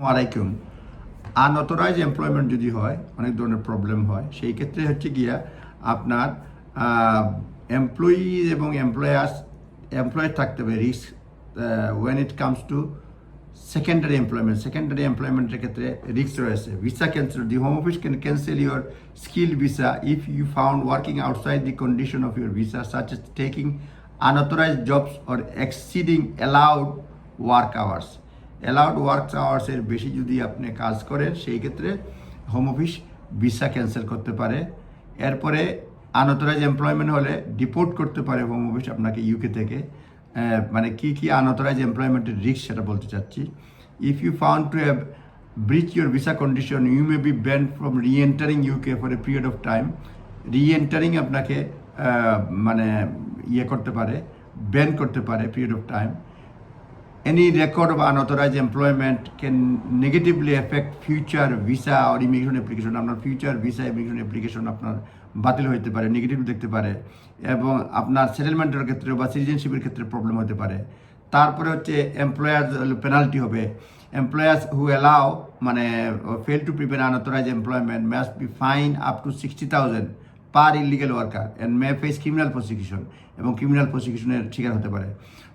আলাইকুম। Unauthorised employment যদি হয়, অনেক ধরনের প্রবলেম হয়, সেই ক্ষেত্রে হচ্ছে গিয়া আপনার এমপ্লয়ি এবং এমপ্লয়ার্স এমপ্লয়ার থাকতে হবে risk when it comes to secondary employment secondary এমপ্লয়মেন্টের ক্ষেত্রে রিস্ক রয়েছে। Visa cancel the home office can cancel your skill visa if you found working outside the condition of your visa such as taking unauthorized jobs or exceeding allowed work hours allowed work আওয়ার্সের বেশি যদি আপনি কাজ করেন, সেই ক্ষেত্রে home office visa cancel করতে পারে। এরপরে আনঅথরাইজ এমপ্লয়মেন্ট হলে ডিপোর্ট করতে পারে হোম অফিস আপনাকে ইউকে থেকে। মানে কি কি আনঅথরাইজ এমপ্লয়মেন্টের রিস্ক সেটা বলতে চাচ্ছি। If you found to have breach your visa condition you may be ban from re entering UK for a period of time re entering আপনাকে মানে ইয়ে করতে পারে ব্যান করতে পারে period of time any record of unauthorized employment can negatively affect future visa or immigration application. আপনার future visa immigration application আপনার বাতিল হতে পারে নেগেটিভ দেখতে পারে, এবং আপনার সেটেলমেন্টের ক্ষেত্রে বা সিটিজেনশিপের ক্ষেত্রে প্রবলেম হতে পারে। তারপরে হচ্ছে এমপ্লয়ার্স পেনাল্টি হবে। এমপ্লয়ার্স হু অ্যালাউ মানে fail to prepare unauthorise employment must be fine up to sixty thousand per illegal worker and may face criminal prosecution এবং ক্রিমিনাল প্রসিকিউশনের শিকার হতে পারে।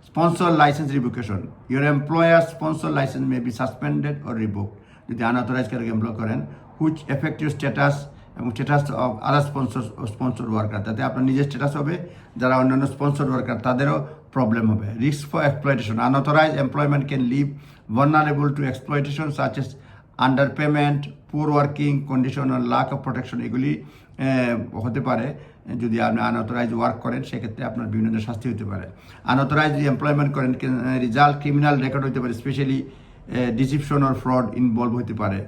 Sponsor licence revocation your employer sponsor licence may be suspended or revoke যদি unauthorised কারকে employ করেন which effect your status এবং status of other sponsor sponsor worker তাতে আপনার নিজের স্ট্যাটাস হবে, যারা অন্যান্য স্পন্সর ওয়ার্কার তাদেরও প্রবলেম হবে। Risk for exploitation unauthorise employment can leave vulnerable to exploitation such underpayment poor working condition lack of protection এগুলি হতে পারে, যদি আপনি আনঅথরাইজ ওয়ার্ক করেন, সেক্ষেত্রে আপনার বিভিন্ন ধরনের শাস্তি হতে পারে। আনঅথরাইজ যদি এমপ্লয়মেন্ট করেন রিজাল্ট ক্রিমিনাল রেকর্ড হতে পারে specially deception or fraud involve হতে পারে।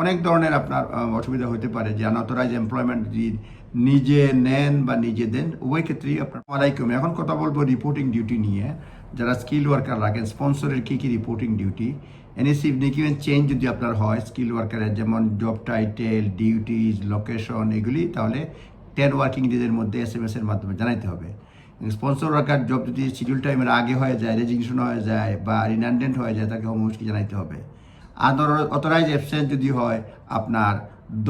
অনেক ধরনের আপনার অসুবিধা হতে পারে যে আনঅথরাইজ এমপ্লয়মেন্ট যদি নিজে নেন বা নিজে দেন, উভয় ক্ষেত্রেই আপনার ওয়ালাইকুম এখন কথা বলব রিপোর্টিং ডিউটি নিয়ে। যারা স্কিল ওয়ার্কার রাখেন স্পন্সরের কী কী reporting duty any significant change যদি আপনার হয় স্কিল ওয়ার্কারের যেমন জব টাইটেল ডিউটিজ লোকেশন এগুলি, তাহলে টেন ওয়ার্কিং ডেজের মধ্যে এস এম এর মাধ্যমে জানাইতে হবে। স্পন্সর ওয়ার্কার জব যদি শিডিউল টাইমের আগে হয়ে যায় রেজিগনেশন হয়ে যায় বা রিনান্ডেন্ট হয়ে যায়, তাকে হোম জানাইতে হবে। আদর অথরাইজ অ্যাবসেন্ট যদি হয়, আপনার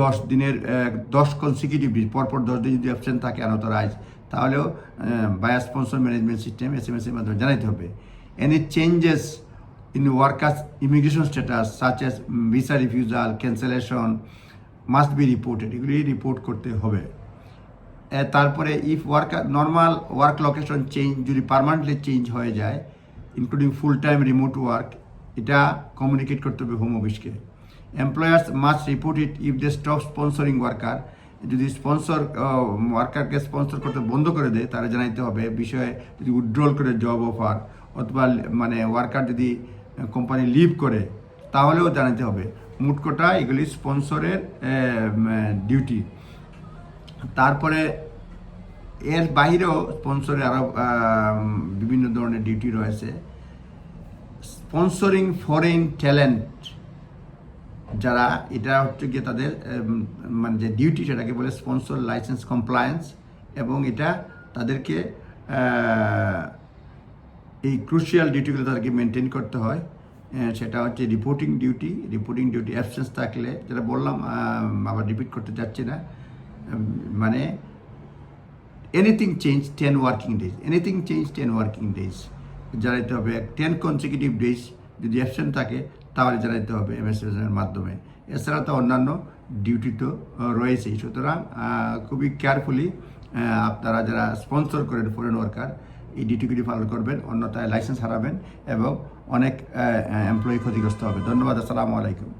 দশ দিনের দশ কনসিকিউটিভ পরপর দশ দিন যদি অ্যাবসেন্ট থাকে আনঅথরাইজ তাহলেও via sponsor management system S M S এর মাধ্যমে জানাইতে হবে। Any changes in workers immigration status, such as visa refusal, cancellation, must be reported. এগুলি রিপোর্ট করতে হবে। তারপরে if worker normal work location change যদি পারমানেন্টলি চেঞ্জ হয়ে যায় including full time remote work এটা কমিউনিকেট করতে হবে home অফিসকে employers must report it if they stop sponsoring worker যদি স্পন্সর ওয়ার্কারকে স্পন্সর করতে বন্ধ করে দেয়, তারা জানাইতে হবে বিষয়ে যদি উইথড্রল করে জব অফার অথবা মানে ওয়ার্কার যদি কোম্পানি লিভ করে, তাহলেও জানাতে হবে। মুটকোটা এগুলি স্পন্সরের ডিউটি তারপরে এর বাইরেও স্পন্সরের আরও বিভিন্ন ধরনের ডিউটি রয়েছে। স্পন্সরিং ফরেন ট্যালেন্ট যারা এটা হচ্ছে গিয়ে তাদের মানে যে ডিউটি সেটাকে বলে স্পন্সর লাইসেন্স কমপ্লায়েন্স এবং এটা তাদেরকে এই ক্রুশিয়াল ডিউটিগুলো তাদেরকে মেনটেন করতে হয়। সেটা হচ্ছে reporting duty reporting duty absence থাকলে, যেটা বললাম আবার রিপিট করতে চাচ্ছি না। মানে anything change ten working days anything change ten working days জানাইতে হবে টেন কনসিকিউটিভ ডেজ যদি অ্যাবসেন্ট থাকে, তাহলে জানাইতে হবে এমএসএস এর মাধ্যমে। এছাড়া তো অন্যান্য ডিউটি তো রয়েছেই। সুতরাং খুবই কেয়ারফুলি আপনারা যারা স্পন্সর করেন ফরেন ওয়ার্কার এই ডিউটিগুলি পালন করবেন, অন্যথায় লাইসেন্স হারাবেন এবং অনেক এমপ্লয়ি ক্ষতিগ্রস্ত হবে। ধন্যবাদ, আসসালামু আলাইকুম।